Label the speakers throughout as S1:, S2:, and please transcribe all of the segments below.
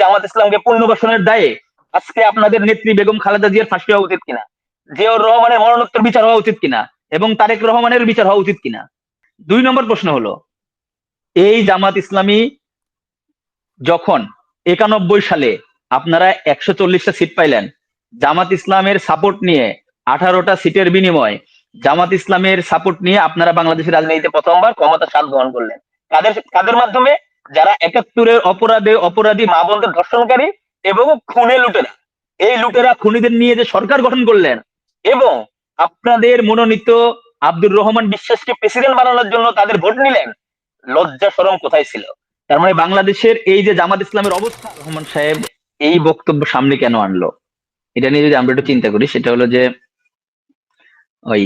S1: জামাত ইসলামকে পুনর্বাসনের দায়ে আজকে আপনাদের নেত্রী বেগম খালেদা জিয়ার ফাঁসি হওয়া উচিত কিনা? জিয়াউর রহমানের মরণোত্তর বিচার হওয়া উচিত কিনা? এবং তারেক রহমানের বিচার হওয়া উচিত কিনা? দুই নম্বর প্রশ্ন হলো, এই জামাত ইসলামী যখন একানব্বই সালে আপনারা একশো চল্লিশটা সিট পাইলেন, জামাত ইসলামের সাপোর্ট নিয়ে আঠারোটা সিটের বিনিময় জামাত ইসলামের সাপোর্ট নিয়ে আপনারা বাংলাদেশের রাজনীতিতে প্রথমবার ক্ষমতা স্বাদ গ্রহণ করলেন। কাদের কাদের মাধ্যমে? যারা একাত্তরের অপরাধে, অপরাধী মা বোনদের ধর্ষণকারী এবং খুনে লুটেরা। এই লুটেরা খুনিদের নিয়ে যে সরকার গঠন করলেন এবং আপনাদের মনোনীত আব্দুর রহমান বিশ্বাসকে প্রেসিডেন্ট বানানোর জন্য তাদের ভোট নিলেন, লজ্জা সরম কোথায় ছিল? তার মানে বাংলাদেশের এই যে জামাত ইসলামের অবস্থা, রহমান সাহেব, এই বক্তব্য সামনে কেন আনলো? এটা নিয়ে যদি আমরা একটু চিন্তা করি, সেটা হলো যে ওই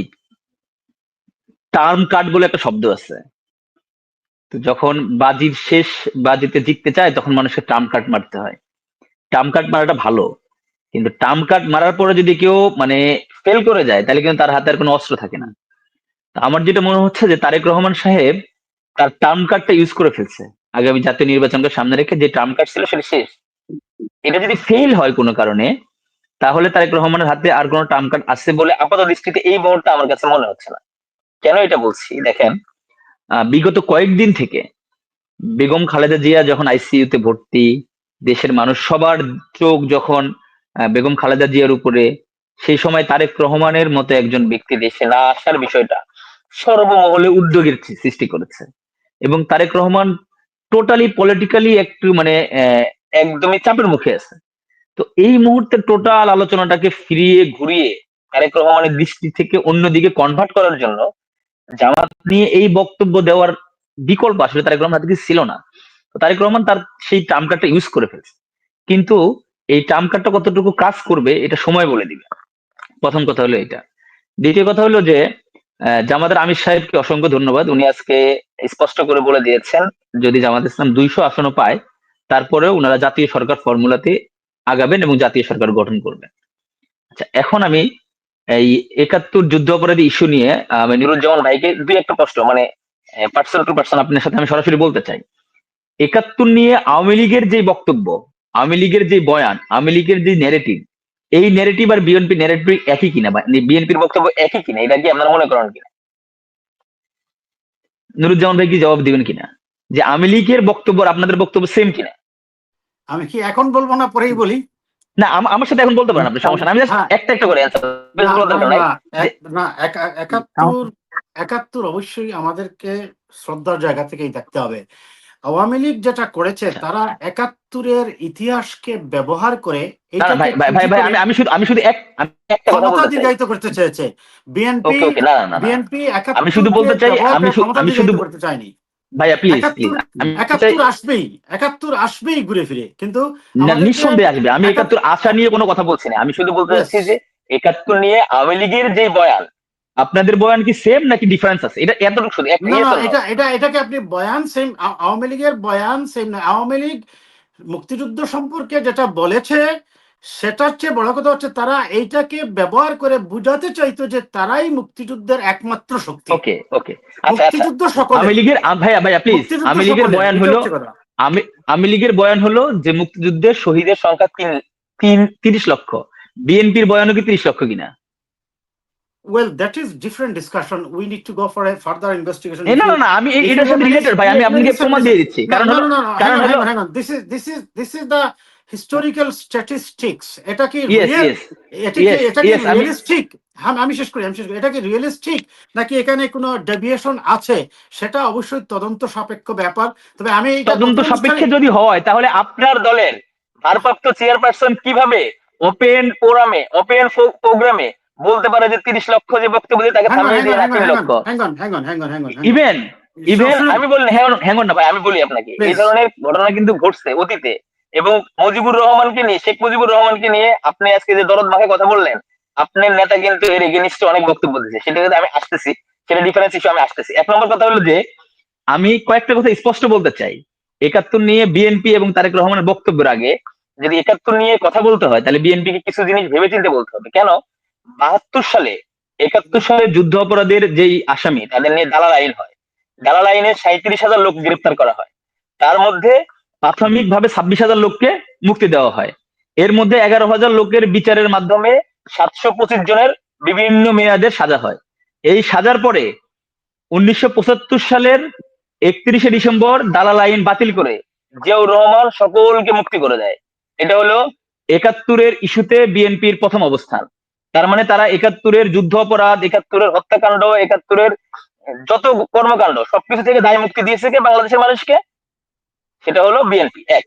S1: টার্ম কার্ড বলে একটা শব্দ আছে। তো যখন বাজির শেষ বাজিতে জিততে চায়, তখন মানুষকে টার্ম কার্ড মারতে হয়। টার্ম কার্ড মারাটা ভালো, কিন্তু টার্ম কার্ড মারার পরে যদি কেউ মানে ফেল করে যায়, তাহলে কিন্তু তার হাতে আর কোনো অস্ত্র থাকে না। আমার যেটা মনে হচ্ছে যে তারেক রহমান সাহেব তার টার্ম কার্ডটা ইউজ করে ফেলছে। আগামী জাতীয় নির্বাচনকে সামনে রেখে যে টার্ম কার্ড ছিল সেটা শেষ। এটা যদি ফেল হয় কোনো কারণে, তাহলে তারেক রহমানের হাতে আর কোনো টার্ম কার্ড আছে বলে আপাতত দৃষ্টিতে এই মুহূর্তে আমার কাছে মনে হচ্ছে না। কেন এটা বলছি? দেখেন বিগত কয়েকদিন থেকে বেগম খালেদা জিয়া যখন আইসিইউতে ভর্তি, দেশের মানুষ সবার চোখ যখন বেগম খালেদা জিয়ার উপরে, সেই সময় তারেক রহমানের মতো একজন ব্যক্তি দেশে না আসার বিষয়টা সর্বমহলে উদ্যোগের সৃষ্টি করেছে। এবং তারেক রহমান টোটালি পলিটিক্যালি একটু মানে একদমই চাপের মুখে আছে। তো এই মুহূর্তে টোটাল আলোচনাটাকে ফিরিয়ে ঘুরিয়ে তারেক রহমানের দৃষ্টি থেকে অন্যদিকে কনভার্ট করার জন্য জামাত নিয়ে এই বক্তব্য দেওয়ার বিকল্প আসলে তারেক রহমান হাতে ছিল না। তো তারেক রহমান তার সেই টার্ম কার্ডটা ইউজ করে ফেলছে। কিন্তু এই টার্ম কার্ডটা কতটুকু কাজ করবে এটা সময় বলে দিবে। প্রথম কথা হলো এটা। দ্বিতীয় কথা হলো যে জামাতের আমির সাহেবকে অসংখ্য ধন্যবাদ। উনি আজকে স্পষ্ট করে বলে দিয়েছেন, যদি জামাত ইসলাম দুইশো আসনও পায় তারপরে ওনারা জাতীয় সরকার ফর্মুলাতে আগাবেন এবং জাতীয় সরকার গঠন করবেন। আচ্ছা এখন আমি এই একাত্তর যুদ্ধ অপরাধী ইস্যু নিয়ে আমি নুরুজ্জামান ভাইকে দুই একটা প্রশ্ন মানে পার্সন টু পার্সন আপনার সাথে আমি সরাসরি বলতে চাই। একাত্তর নিয়ে আওয়ামী লীগের যে বক্তব্য, আওয়ামী লীগের যে বয়ান, আওয়ামী লীগের যে ন্যারেটিভ এই ন্যারেটিভ আর বিএনপি ন্যারেটিভ একই কিনা বা বিএনপির বক্তব্য একই কিনা, এটা কি আপনারা মনে করেন কিনা? নুরুজ্জামান ভাই কি জবাব দিবেন কিনা? যে আওয়ামী লীগের বক্তব্য আপনাদের বক্তব্য সেম কিনা?
S2: আমি কি এখন বলব না পরেই বলি?
S1: না আমার সাথে এখন বলতে পারেন আপনি সমস্যা। আমি
S2: হ্যাঁ।
S1: একটা একটা করে
S2: না, একাত্তর একাত্তর অবশ্যই আমাদেরকে শ্রদ্ধার জায়গা থেকেই দেখতে হবে আওয়ামী লীগ যেটা করেছে
S1: আচ্ছা।
S2: তারা একাত্তরের ইতিহাসকে ব্যবহার করে
S1: আমি শুধু আমি শুধু
S2: ক্ষমতা দীর্ঘায়িত করতে চেয়েছে বিএনপি বিএনপি
S1: আমি শুধু বলতে চাই, আমি শুধু-
S2: করতে চাইনি
S1: ভাইয়া প্লিজ প্লিজ
S2: একাত্তর আসবেই একাত্তর আসবেই ঘুরে ফিরে কিন্তু
S1: নিঃসন্দেহে আসবে। আমি
S2: একাত্তর-
S1: আশা নিয়ে কোনো কথা বলছি না। আমি শুধু বলতে চাচ্ছি যে একাত্তর নিয়ে আওয়ামী লীগের যে বয়ান আপনাদের বয়ান কি সেম নাকি ডিফারেন্স আছে? এটা এতটুকু শুধু?
S2: এটা এটা এটাকে আপনি বয়ান সেম আওয়ামী লীগের বয়ান সেম না আওয়ামী লীগ মুক্তিযুদ্ধ সম্পর্কে যেটা বলেছে সেটার হচ্ছে বড় কথা হচ্ছে তারা এইটাকে ব্যবহার করে বুঝাতে চাইতো যে তারাই মুক্তিযুদ্ধের একমাত্র শক্তি।
S1: ওকে ওকে। আচ্ছা আচ্ছা।
S2: মুক্তিযুদ্ধ সকলে।
S1: আওয়ামী লীগের আ, ভাইয়া ভাইয়া প্লিজ আওয়ামী লীগের বয়ান হলো
S2: কথা।
S1: আমি লীগের বয়ান হলো যে মুক্তিযুদ্ধের শহীদের সংখ্যা তিন তিন তিরিশ লক্ষ। বিএনপির বয়ানও কি তিরিশ লক্ষ কিনা?
S2: Well that is different discussion. We need to go for a further investigation.
S1: না না না আমি এ- এটার সাথে রিলেটেড ভাই আমি আপনাকে প্রমাণ দিয়ে দিচ্ছি। কারণ
S2: no, no, no, no,
S1: কারণ
S2: hang on. This is this is this is the historical statistics. এটা কি? এটা কি এটা কি রিয়েলিস্টিক আমি শেষ করি আমি শেষ করি। এটা কি রিয়েলিস্টিক নাকি এখানে কোনো ডেভিয়েশন আছে? সেটা অবশ্যই তদন্ত সাপেক্ষ ব্যাপার। তবে আমি
S1: তদন্ত সাপেক্ষে যদি হয় তাহলে আপনার দলের ভারপ্রাপ্ত চেয়ারপারসন কীভাবে ওপেন ফোরামে ওপেন প্রোগ্রামে বলতে পারে যে তিরিশ লক্ষ যে বক্তব্য দিয়ে তাকে থামিয়ে দিয়ে
S2: on,
S1: লক্ষ. ইভেন ইভেন আমি বলি হ্যাঙ্গন না ভাই আমি বলি আপনাকে। এই ধরনের ঘটনা কিন্তু ঘটছে অতীতে। এবং মুজিবুর রহমানকে নিয়ে, শেখ মুজিবুর রহমানকে নিয়ে আপনি আজকে যে দরদ মাখে কথা বললেন, আপনার নেতা কিন্তু এর এগেনিস্টে অনেক বক্তব্য দিয়েছে। সেটা কিন্তু আমি আসতেছি, সেটা ডিফারেন্স ইস্যু আমি আসতেছি। এক নম্বর কথা হলো যে, আমি কয়েকটা কথা স্পষ্ট বলতে চাই। একাত্তর নিয়ে বিএনপি এবং তারেক রহমানের বক্তব্যের আগে যদি একাত্তর নিয়ে কথা বলতে হয়, তাহলে বিএনপি কে কিছু জিনিস ভেবে চিন্তে বলতে হবে। কেন? বাহাত্তর সালে, একাত্তর সালে যুদ্ধ অপরাধের যেই আসামি, তাদের নিয়ে দালাল আইন হয়। দালাল আইনে সাঁত্রিশ হাজার লোক গ্রেপ্তার করা হয়। তার মধ্যে প্রাথমিকভাবে ছাব্বিশ হাজার লোককে মুক্তি দেওয়া হয়। এর মধ্যে এগারো হাজার লোকের বিচারের মাধ্যমে সাতশো পঁচিশ জনের বিভিন্ন মেয়াদের সাজা হয়। এই সাজার পরে উনিশশো পঁচাত্তর সালের একত্রিশে ডিসেম্বর দালাল আইন বাতিল করে জিয়াউর রহমান সকলকে মুক্তি করে দেয়। এটা হলো একাত্তরের ইস্যুতে বিএনপির প্রথম অবস্থান। তার মানে তারা একাত্তরের যুদ্ধ অপরাধ, একাত্তরের হত্যাকাণ্ড, একাত্তরের যত কর্মকাণ্ড, সবকিছু থেকে দায় মুক্তি দিয়েছে কে? বাংলাদেশের মানুষকে। সেটা হলো বিএনপি এক।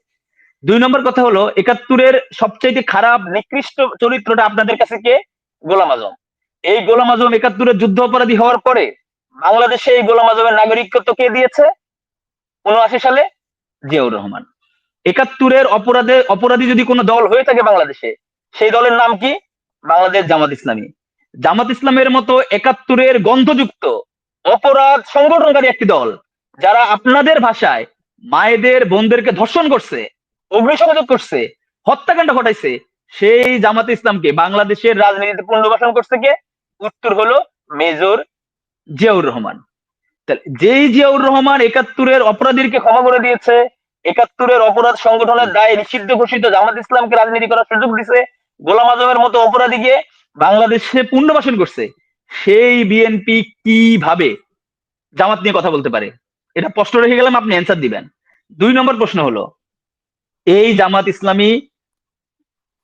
S1: দুই নম্বর কথা হলো, একাত্তরের সবচাইতে খারাপ, নিকৃষ্ট চরিত্রটা আপনাদের কাছে কে? গোলাম আজম। এই গোলাম আজম একাত্তরের যুদ্ধ অপরাধী হওয়ার পরে বাংলাদেশে এই গোলাম আজমের নাগরিকত্ব কে দিয়েছে? উনআশি সালে জিয়াউর রহমান। একাত্তরের অপরাধে, অপরাধী যদি কোনো দল হয়ে থাকে বাংলাদেশে, সেই দলের নাম কি? বাংলাদেশ জামাত ইসলামী। জামাত ইসলামের মতো একাত্তরের গন্ধযুক্ত, অপরাধ সংগঠনকারী একটি দল, যারা আপনাদের ভাষায় মায়েদের বোনদেরকে ধর্ষণ করছে, অগ্নিসংযোগ করছে, হত্যাকাণ্ড ঘটাইছে, সেই জামাত ইসলামকে বাংলাদেশের রাজনীতিতে পুনর্বাসন করছে কে? উত্তর হলো মেজর জিয়াউর রহমান। যেই জিয়াউর রহমান একাত্তরের অপরাধীকে ক্ষমা করে দিয়েছে, একাত্তরের অপরাধ সংগঠনের দায়ে নিষিদ্ধ ঘোষিত জামাত ইসলামকে রাজনীতি করার সুযোগ দিছে, গোলাম আজমের মতো অপরাধীকে বাংলাদেশে পুনর্বাসন করছে, সেই বিএনপি কীভাবে জামাত নিয়ে কথা বলতে পারে? এটা প্রশ্ন রেখে গেলাম, আপনি অ্যান্সার দিবেন। দুই নম্বর প্রশ্ন হলো, এই জামাত ইসলামী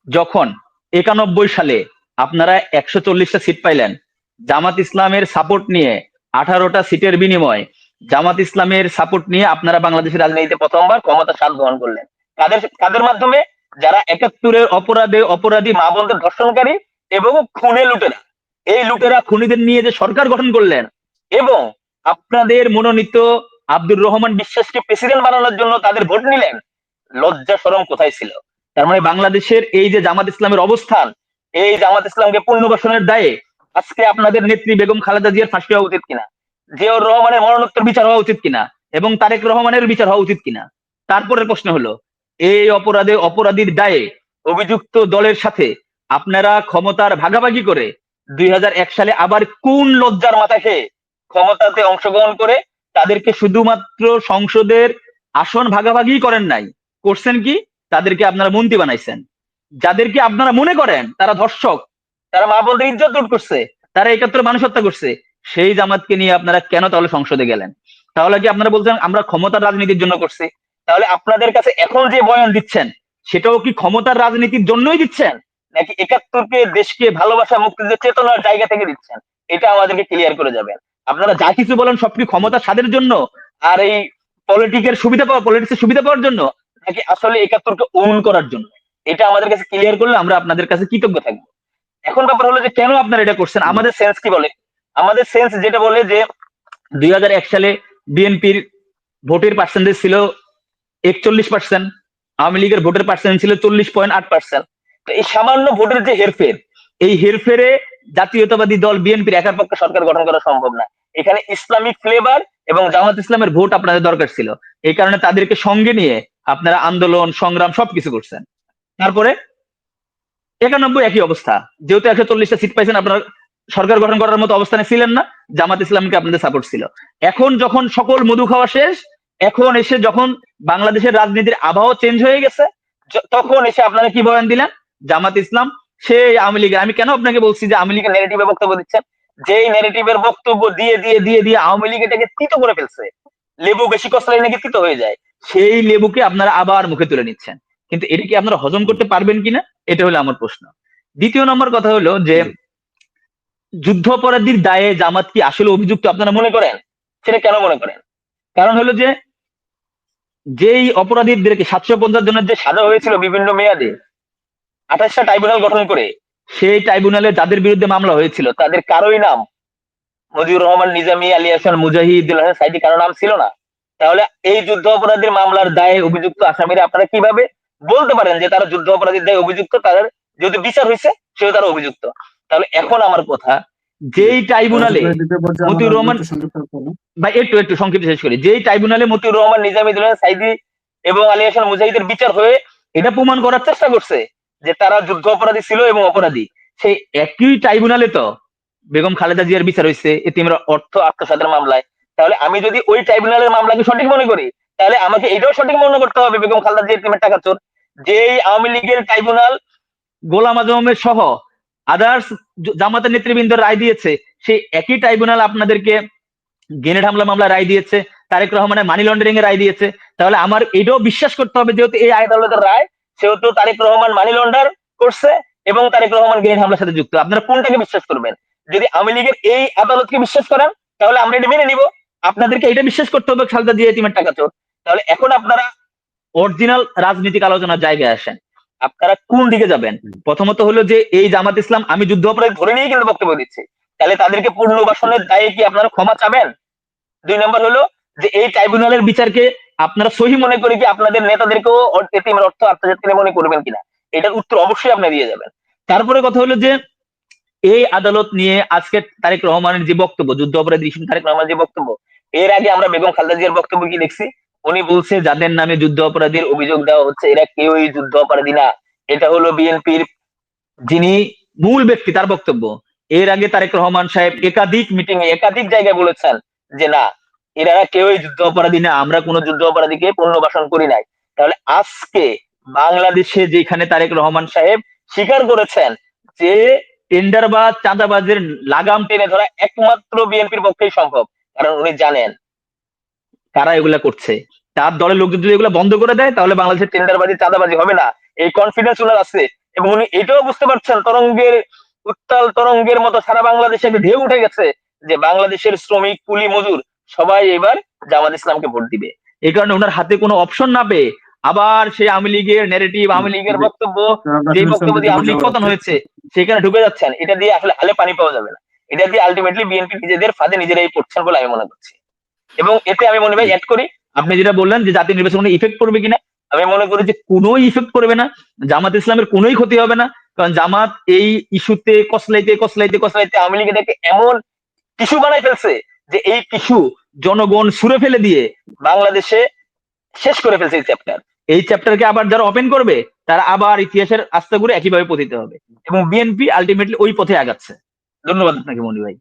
S1: যখন একানব্বই সালে আপনারা একশো চল্লিশটা সিট পাইলেন, জামাত ইসলামের সাপোর্ট নিয়ে আঠারোটা সিটের বিনিময়ে জামাত ইসলামের সাপোর্ট নিয়ে আপনারা বাংলাদেশের রাজনীতিতে প্রথমবার ক্ষমতা স্বাদ গ্রহণ করলেন। কাদের কাদের মাধ্যমে? যারা একাত্তরের অপরাধে অপরাধী মা বোনদের ধর্ষণকারী এবং খুনে লুটেরা। এই লুটেরা খুনিদের নিয়ে যে সরকার গঠন করলেন এবং আপনাদের মনোনীত আব্দুর রহমান বিশ্বাসকে প্রেসিডেন্ট বানানোর জন্য তাদের ভোট নিলেন। লজ্জা সরম কোথায় ছিল? তার মানে বাংলাদেশের এই যে জামাত ইসলামের অবস্থান, এই জামাত ইসলামকে পুনর্বাসনের দায়ে আজকে আপনাদের নেত্রী বেগম খালেদা জিয়ার ফাঁসি হওয়া উচিত কিনা? জিয়াউর রহমানের মরণোত্তর বিচার হওয়া উচিত কিনা? এবং তারেক রহমানের বিচার হওয়া উচিত কিনা? তারপরের প্রশ্ন হলো, এই অপরাধে অপরাধীর দায়ে অভিযুক্ত দলের সাথে আপনারা ক্ষমতার ভাগাভাগি করে দুই হাজার এক সালে আবার কোন লজ্জার মাথা খেয়ে ক্ষমতাতে অংশগ্রহণ করে তাদেরকে শুধুমাত্র সংসদের আসন ভাগাভাগি করেন নাই। করছেন কি? তাদেরকে আপনারা মন্ত্রী বানাইছেন। যাদেরকে আপনারা মনে করেন, তারা ধর্ষক, তারা মা বলতে ইজ্জত লুট করছে, তারা একাত্তর মানুষ হত্যা করছে, সেই জামাতকে নিয়ে আপনারা কেন তাহলে সংসদে গেলেন? তাহলে কি আপনারা বলছেন আমরা ক্ষমতার রাজনীতির জন্য করছি? তাহলে আপনাদের কাছে এখন যে বয়ান দিচ্ছেন, সেটাও কি ক্ষমতার রাজনীতির জন্যই দিচ্ছেন? নাকি একাত্তরকে দেশকে ভালোবাসা, মুক্তিযুদ্ধের চেতনার জায়গা থেকে দিচ্ছেন? এটা আমাদেরকে ক্লিয়ার করে যাবেন। আপনারা যা কিছু বলেন সব কি ক্ষমতা স্বাদের জন্য আর এই পলিটিকের সুবিধা পাওয়া পলিটিক্সের সুবিধা পাওয়ার জন্য নাকি আসলে একাত্তরকে ওন করার জন্য? এটা আমাদের কাছে ক্লিয়ার করলে আমরা আপনাদের কাছে কৃতজ্ঞ থাকব। এখন ব্যাপার হলো যে কেন আপনারা এটা করছেন? আমাদের সেন্স কি বলে? আমাদের সেন্স যেটা বলে যে দুই হাজার এক সালে বিএনপির ভোটের পার্সেন্টেজ ছিল একচল্লিশ পার্সেন্ট আওয়ামী লীগের ভোটের পার্সেন্টেজ ছিল চল্লিশ পয়েন্ট আট পার্সেন্ট তো এই সামান্য ভোটের যে হেরফের, এই হেরফেরে জাতীয়তাবাদী দল বিএনপির একার পক্ষে সরকার গঠন করা সম্ভব না। এখানে ইসলামিক ফ্লেভার এবং জামাত ইসলামের ভোট আপনাদের দরকার ছিল। এই কারণে তাদেরকে সঙ্গে নিয়ে আপনারা আন্দোলন, সংগ্রাম সবকিছু করছেন। তারপরে একানব্বই একই অবস্থা। যেহেতু একশো চল্লিশটা সিট পাইছেন, আপনারা সরকার গঠন করার মতো অবস্থানে ছিলেন না, জামাত ইসলামকে আপনাদের সাপোর্ট ছিল। এখন যখন সকল মধু খাওয়া শেষ, এখন এসে যখন বাংলাদেশের রাজনীতির আবহাওয়া চেঞ্জ হয়ে গেছে তখন এসে আপনারা কি বয়ান দিলেন? জামাত ইসলাম সেই আওয়ামী লীগের আমি কেন আপনাকে বলছি যে আওয়ামী লীগের নেগেটিভে বক্তব্য দিচ্ছেন? যেই নেগেটিভের বক্তব্য দিয়ে দিয়ে দিয়ে দিয়ে আওয়ামী লীগ এটাকে তিতো করে ফেলছে। লেবু বেশি কষলে নাকি তিতো হয়ে যায়। সেই লেবুকে আপনারা আবার মুখে তুলে নিচ্ছেন। কিন্তু এটা কি আপনারা হজম করতে পারবেন কিনা? এটা হলো আমার প্রশ্ন। দ্বিতীয় নম্বর কথা হলো যে যুদ্ধ অপরাধীর দায়ে জামাত কি আসলে অভিযুক্ত আপনারা মনে করেন? সেটা কেন মনে করেন? কারণ হলো যে যেই অপরাধীদেরকে সাতশো পঞ্চাশ জনের যে সাজা হয়েছিল বিভিন্ন মেয়াদে আঠাশটা ট্রাইব্যুনাল গঠন করে সেই ট্রাইব্যুনালে যাদের বিরুদ্ধে মামলা হয়েছিল, তাদের কারোই নাম মজিবুর রহমান, নিজামী, আলী হাসান মুজাহিদুল হাসান সাইদি কারও নাম ছিল না। তাহলে এই যুদ্ধ অপরাধীর মামলার দায়ে অভিযুক্ত আসামিরা আপনারা কীভাবে বলতে পারেন যে তারা যুদ্ধ অপরাধীর দায়ে অভিযুক্ত? তাদের যদি বিচার হয়েছে সেও তারা অভিযুক্ত। তাহলে এখন আমার কথা, যেই ট্রাইব্যুনালে মতিউর রহমান ভাই, একটু একটু সংক্ষিপ্ত শেষ করি। যেই ট্রাইব্যুনালে মতিউর রহমান নিজামিদুল দুলাল সাইদি এবং আলী হাসান, মুজাহিদের বিচার হয়ে এটা প্রমাণ করার চেষ্টা করছে যে তারা যুদ্ধ অপরাধী ছিল এবং অপরাধী। সেই একই ট্রাইব্যুনালে তো বেগম খালেদা জিয়ার বিচার হয়েছে এতিমের অর্থ আত্মসাতের মামলায়। তাহলে আমি যদি ওই ট্রাইব্যুনালের মামলাকে সঠিক মনে করি, তাহলে আমাকে এটাও সঠিক মনে করতে হবে বেগম খালেদা জিয়া এতিমের টাকা চোর। যে এই আওয়ামী লীগের ট্রাইব্যুনাল গোলাম আজমের সহ আদার্স জামাতের নেতৃবৃন্দ রায় দিয়েছে, সেই একই ট্রাইব্যুনাল আপনাদেরকে গ্রেনেড হামলা মামলা রায় দিয়েছে, তারেক রহমানের মানি লন্ডারিং এর রায় দিয়েছে। তাহলে আমার এটাও বিশ্বাস করতে হবে যেহেতু এই আদালতের রায় সেহেতু তারেক রহমান মানি লন্ডার করছে এবং তারেক রহমান গ্রেনেড হামলার সাথে যুক্ত। আপনারা কোনটাকে বিশ্বাস করবেন? যদি আওয়ামী লীগের এই আদালতকে বিশ্বাস করেন তাহলে আমরা এটা মেনে নিব। আপনাদেরকে এটা বিশ্বাস করতে হবে খালদা জিয়া টিমের টাকা চোর। তাহলে এখন আপনারা অরিজিনাল রাজনৈতিক আলোচনার জায়গায় আসেন। আপনারা কোন দিকে যাবেন? প্রথমত হলো যে এই জামাত ইসলাম আমি যুদ্ধ অপরাধ ধরে নিয়ে কিন্তু বক্তব্য দিচ্ছি। তাহলে তাদেরকে পুনর্বাসনের দায়ে কি আপনারা ক্ষমা চাবেন? দুই নম্বর হলো যে এই ট্রাইব্যুনালের বিচারকে আপনারা সহি মনে করে কি আপনাদের নেতাদেরকেও অর- এতিমের অর্থ আত্মজাতিক মনে করবেন কিনা? এটার উত্তর অবশ্যই আপনি দিয়ে যাবেন। তারপরে কথা হলো যে, এই আদালত নিয়ে আজকে তারেক রহমানের যে বক্তব্য, যুদ্ধ অপরাধী তারেক রহমানের যে বক্তব্য, এর আগে আমরা বেগম খালেদা জিয়ার বক্তব্য কি দেখছি? উনি বলছে, যাদের নামে যুদ্ধ অপরাধীর অভিযোগ দেওয়া হচ্ছে, এরা কেউই যুদ্ধ অপরাধী না। এটা হলো বিএনপির যিনি মূল ব্যক্তি, তার বক্তব্য। এর আগে তারেক রহমান সাহেব একাধিক মিটিং এ একাধিক জায়গায় বলেছেন যে, না এরা কেউই যুদ্ধ অপরাধী না, আমরা কোনো যুদ্ধ অপরাধীকে পুনর্বাসন করি নাই। তাহলে আজকে বাংলাদেশে যেখানে তারেক রহমান সাহেব স্বীকার করেছেন যে টেন্ডারবাজ চাঁদাবাজের লাগাম টেনে ধরা একমাত্র বিএনপির পক্ষেই সম্ভব, কারণ উনি জানেন কারা এগুলা করছে। তার দলের লোক যদি এগুলো বন্ধ করে দেয়, তাহলে বাংলাদেশের টেন্ডারবাজি, চাঁদাবাজি হবে না। এই কনফিডেন্স ওনার আছে। এবং উনি এটাও বুঝতে পারছেন, তরঙ্গের উত্তাল তরঙ্গের মতো সারা বাংলাদেশে একটা ঢেউ উঠে গেছে যে বাংলাদেশের শ্রমিক, কুলি, মজুর সবাই এবার জামাত ইসলামকে ভোট দিবে। এই কারণে ওনার হাতে কোনো অপশন না পেয়ে আবার সেই আওয়ামী লীগের নেগেটিভ আওয়ামী লীগের বক্তব্য যে বক্তব্য দিয়ে আওয়ামী লীগ পতন হয়েছে সেখানে ঢুকে যাচ্ছেন। এটা দিয়ে আসলে হালে পানি পাওয়া যাবে না। এটা দিয়ে আলটিমেটলি বিএনপি নিজেদের ফাঁদে নিজেরাই পড়ছেন বলে আমি মনে করছি। এবং এতে আমি মনে হয় অ্যাড করি আপনি যেটা বললেন যে জাতীয় নির্বাচন কোনো ইফেক্ট পড়বে কিনা আমি মনে করি যে কোনো ইফেক্ট করবে না। জামাত ইসলামের কোনোই ক্ষতি হবে না। কারণ জামাত এই ইস্যুতে কসলাইতে কসলাইতে কসলাইতে আওয়ামী লীগ এটাকে এমন টিস্যু বানাই ফেলছে যে এই টিস্যু জনগণ সুরে ফেলে দিয়ে বাংলাদেশে শেষ করে ফেলছে এই চ্যাপ্টার এই চ্যাপ্টারকে আবার যারা ওপেন করবে, তারা আবার ইতিহাসের আস্থা করে একইভাবে পথিত হবে। এবং বিএনপি আলটিমেটলি ওই পথে আগাচ্ছে। ধন্যবাদ আপনাকে মনি ভাই।